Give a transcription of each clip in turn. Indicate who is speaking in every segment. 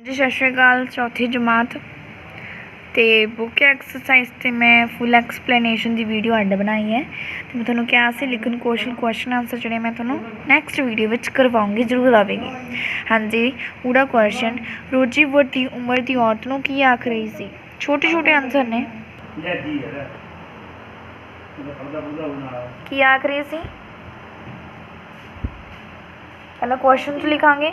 Speaker 1: ਜੀ ਸਤਿ ਸ਼੍ਰੀ ਅਕਾਲ, ਚੌਥੀ ਜਮਾਤ। ਤੇ ਬੁੱਕ ਐਕਸਰਸਾਈਜ਼ ਤੇ ਮੈਂ ਫੁੱਲ ਐਕਸਪਲੇਨੇਸ਼ਨ ਦੀ ਵੀਡੀਓ ਅੱਡ ਬਣਾਈ ਹੈ। ਤੇ ਮੈਂ ਤੁਹਾਨੂੰ ਕਿਹਾ ਸੀ, ਲਿਖਣ ਕੁਐਸਚਨ ਕੁਐਸਚਨ ਆਨਸਰ ਜਿਹੜੇ ਮੈਂ ਤੁਹਾਨੂੰ ਨੈਕਸਟ ਵੀਡੀਓ ਵਿੱਚ ਕਰਵਾਉਂਗੀ, ਜ਼ਰੂਰ ਆਵੇਗੀ। ਹਾਂਜੀ ਉਹਦਾ ਕੁਐਸਚਨ ਰੋਜੀ ਵੱਡੀ ਉਮਰ ਦੀ ਔਰਤ ਨੂੰ ਕੀ ਆਖ ਰਹੀ ਸੀ? ਛੋਟੇ ਛੋਟੇ ਆਨਸਰ ਨੇ। ਕੀ ਆਖ ਰਹੀ ਸੀ? ਪਹਿਲਾਂ ਕੁਐਸਚਨ ਚ ਲਿਖਾਂਗੇ।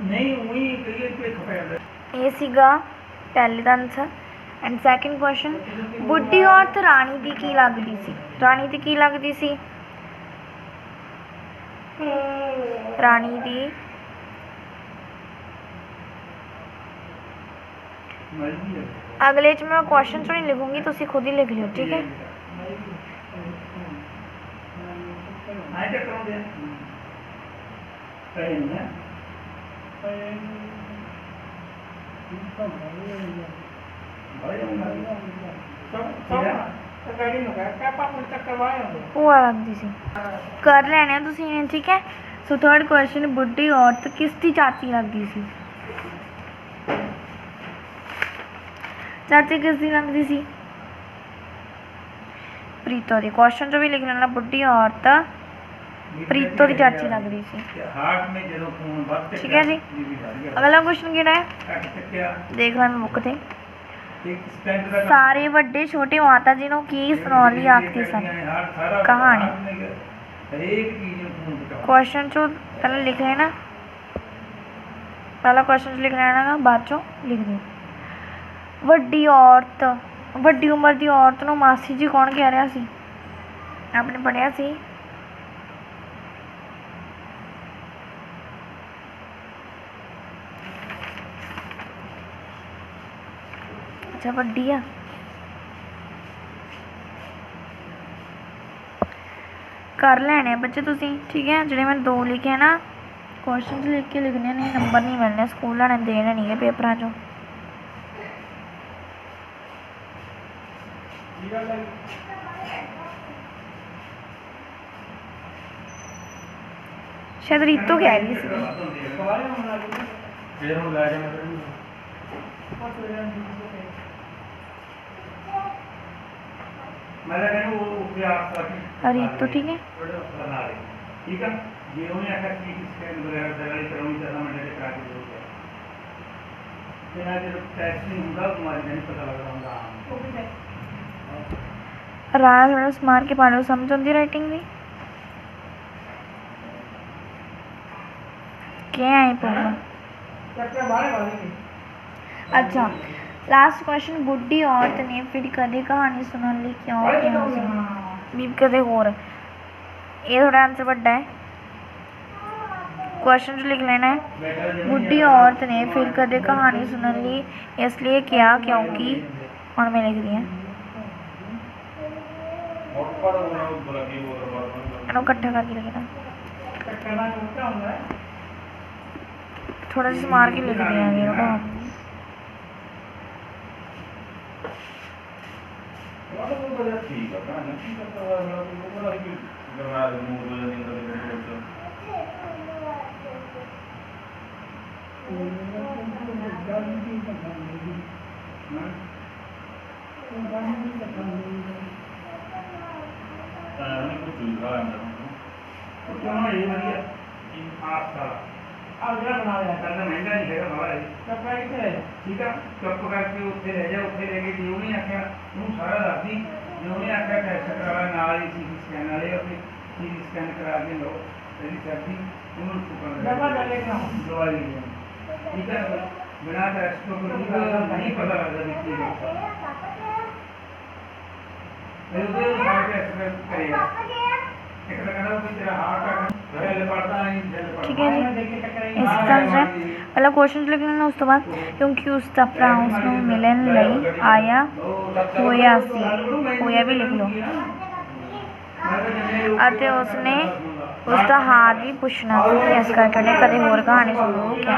Speaker 1: ਨਹੀਂ ਪਤਾ ਦਾਦੀ ਆਖ ਰਹੀ ਸੀ
Speaker 2: ਪਤਾ ਨਹੀਂ ਇਹ ਅੱਗੇ ਵੀ ਆ ਇੱਥੇ ਆ ਕੇ ਇਹ ਉਲਝ ਗਿਆ ਨਹੀਂ ਕਾਫੀ ਪਤਾ ਜਿਹੜਾ ਹੈ ਨਹੀਂ ਉਹੀ ਕਈ ਤੇ ਖਪਿਆ
Speaker 1: ਇਹ ਸੀਗਾ ਪਹਿਲੇ ਦਾ ਆਨਸਰ ਐਂਡ ਸੈਕਿੰਡ ਕੁਐਸਚਨ ਬੁੱਢੀ ਔਰਤ ਰਾਣੀ ਦੀ ਕੀ ਲੱਗਦੀ ਸੀ ਰਾਣੀ ਦੀ ਕੀ ਲੱਗਦੀ ਸੀ ਰਾਣੀ ਦੀ
Speaker 2: ਮਰ ਗਈ ਹੈ
Speaker 1: ਅਗਲੇ ਚ ਮੈਂ ਕੁਐਸਚਨ ਚੋਂ ਨਹੀਂ ਲਿਖੂੰਗੀ ਤੁਸੀਂ ਖੁਦ ਹੀ ਲਿਖ ਲਿਓ ਠੀਕ ਭੂਆ ਲੱਗਦੀ ਸੀ। ਕਰ ਲੈਣੇ ਤੁਸੀਂ ਇਹ, ਠੀਕ ਹੈ? ਸੋ ਥਰਡ ਕੁਐਸਚਨ ਬੁੱਢੀ ਔਰਤ ਕਿਸ ਦੀ ਚਾਚੀ ਲੱਗਦੀ ਸੀ? ਚਾਚੀ ਕਿਸ ਦੀ ਲੱਗਦੀ ਸੀ? ਪ੍ਰੀਤੋ ਦੀ। ਕੁਐਸਚਨ ਜੋ ਵੀ ਲਿਖ ਲੈਣਾ, ਬੁੱਢੀ ਔਰਤ ਪ੍ਰੀਤੋ ਦੀ ਚਾਚੀ ਲੱਗਦੀ ਸੀ।
Speaker 2: ਹਾਰਟ ਮੇ ਜਦੋਂ ਖੂਨ ਵੱਧ
Speaker 1: ਠੀਕ ਹੈ ਜੀ। ਅਗਲਾ ਕੁਐਸਚਨ ਕਿਹੜਾ ਹੈ? ਦੇਖ ਲੈਣ ਬੁੱਕ ਤੇ।
Speaker 2: ਇੱਕ ਸਟੈਂਡ ਦਾ
Speaker 1: ਸਾਰੇ ਵੱਡੇ ਛੋਟੇ ਮਾਤਾ ਜੀ ਨੂੰ ਕੀ ਸੁਣਾਉਣ ਲਈ ਆਖਦੇ ਸਨ? ਕਹਾਣੀ।
Speaker 2: ਨੂੰ
Speaker 1: ਕੁਐਸਚਨ ਚੋਂ ਪਹਿਲਾਂ ਲਿਖ ਲੈਣਾ। ਪਹਿਲਾ ਕੁਐਸਚਨ ਲਿਖ ਲੈਣਾ ਗਾ ਬਾਅਦ ਚੋਂ ਲਿਖ ਦਿਓ। ਵੱਡੀ ਔਰਤ ਵੱਡੀ ਉਮਰ ਦੀ ਔਰਤ ਨੂੰ ਮਾਸੀ ਜੀ ਕੌਣ ਕਹਿ ਰਿਹਾ ਸੀ? ਆਪਨੇ ਪੜਿਆ ਸੀ? ਅੱਛਾ ਵੱਡੀ ਆ। ਕਰ ਲੈਣੇ ਬੱਚੇ ਤੁਸੀਂ ਠੀਕ ਹੈ? ਜਿਹੜੇ ਮੈਂ ਦੋ ਲਿਖੇ ਨਾ ਕੁਐਸਚਨਸ ਲਿਖ ਕੇ ਲਿਖਣੇ ਨੇ ਨੰਬਰ ਨਹੀਂ ਮਿਲਣੇ ਸਕੂਲ ਵਾਲਿਆਂ ਨੇ ਦੇਣੇ ਨਹੀਂ ਹੈ ਪੇਪਰਾਂ 'ਚੋਂ। ਸ਼ਾਇਦ ਰੀਤੂ ਕਹਿ ਰਹੀ ਸੀ।
Speaker 2: ਫੇਰ ਹੁਣ ਲੈ ਜਾਣਾ
Speaker 1: अरे तो ठीक है। ठीक है? ये होने की स्कैन वगैरह के पाने समझ आती टेस्टिंग होगा नहीं पता लग रहा होगा ओके राज मार के राइटिंग भी। क्या है पोमा अच्छा। लास्ट क्वेश्चन बुढ़ी औरत ने फिर कदे कहानी सुनने ली क्यों बीब कदे ये थोड़ा आंसर बड़ा है। क्वेश्चन जो लिख
Speaker 2: लेना है। बुढ़ी औरत तो ने फिर कद कहानी सुनने ली। इसलिए क्या क्योंकि? और मैं लिख दिया। इकट्ठा करके लिखना। थोड़ा सा मार के लिख दिया தொடர்பு நட்சத்திர நட்சத்திர வரைக்கும் இருபது நான் கண்ணம் என்ன செய்யணும் રાઈટ છે ઠીક આ ચોક પ્રકારથી ઉઠે રહે જાય ઉઠે રહે ગઈ જેવની આખા હું સરળ હતી જેવની આખા ટેસ્ટ કરવા નાળી સીટી સ્કેન આવે આપણે સીટી સ્કેન કરાવી લો એની સાથે હું શું દવા દલેગા દવા લઈ ઠીક है बिना टेस्ट को नहीं पता लगा कितनी बात है तो हार्ट एक्सरसाइज करेगा एक्सरसाइज करो कि तेरा हार्ट का धड़ल्ले पड़ता है
Speaker 1: धड़ल्ले पड़ता है ठीक है ਪਹਿਲਾਂ ਕੁਐਸਚਨ ਲਿਖ ਲੈਣਾ, ਉਸ ਤੋਂ ਬਾਅਦ, ਕਿਉਂਕਿ ਉਸ ਦਾ ਭਰਾ ਉਸ ਨੂੰ ਮਿਲਣ ਲਈ ਆਇਆ ਹੋਇਆ ਸੀ, ਹੋਇਆ ਵੀ ਲਿਖ ਲਓ। ਅਤੇ ਉਸਨੇ ਉਸ ਦਾ ਹਾਲ ਵੀ ਪੁੱਛਣਾ ਸੀ, ਇਸ ਕਰਕੇ ਉਹਨੇ ਕਦੇ ਹੋਰ ਕਹਾਣੀ ਸੁਣੋ ਕਿਹਾ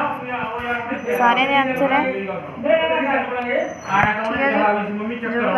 Speaker 1: ਸਾਰਿਆਂ ਦੇ ਆਨਸਰ ਹੈ। ਠੀਕ ਹੈ ਜੀ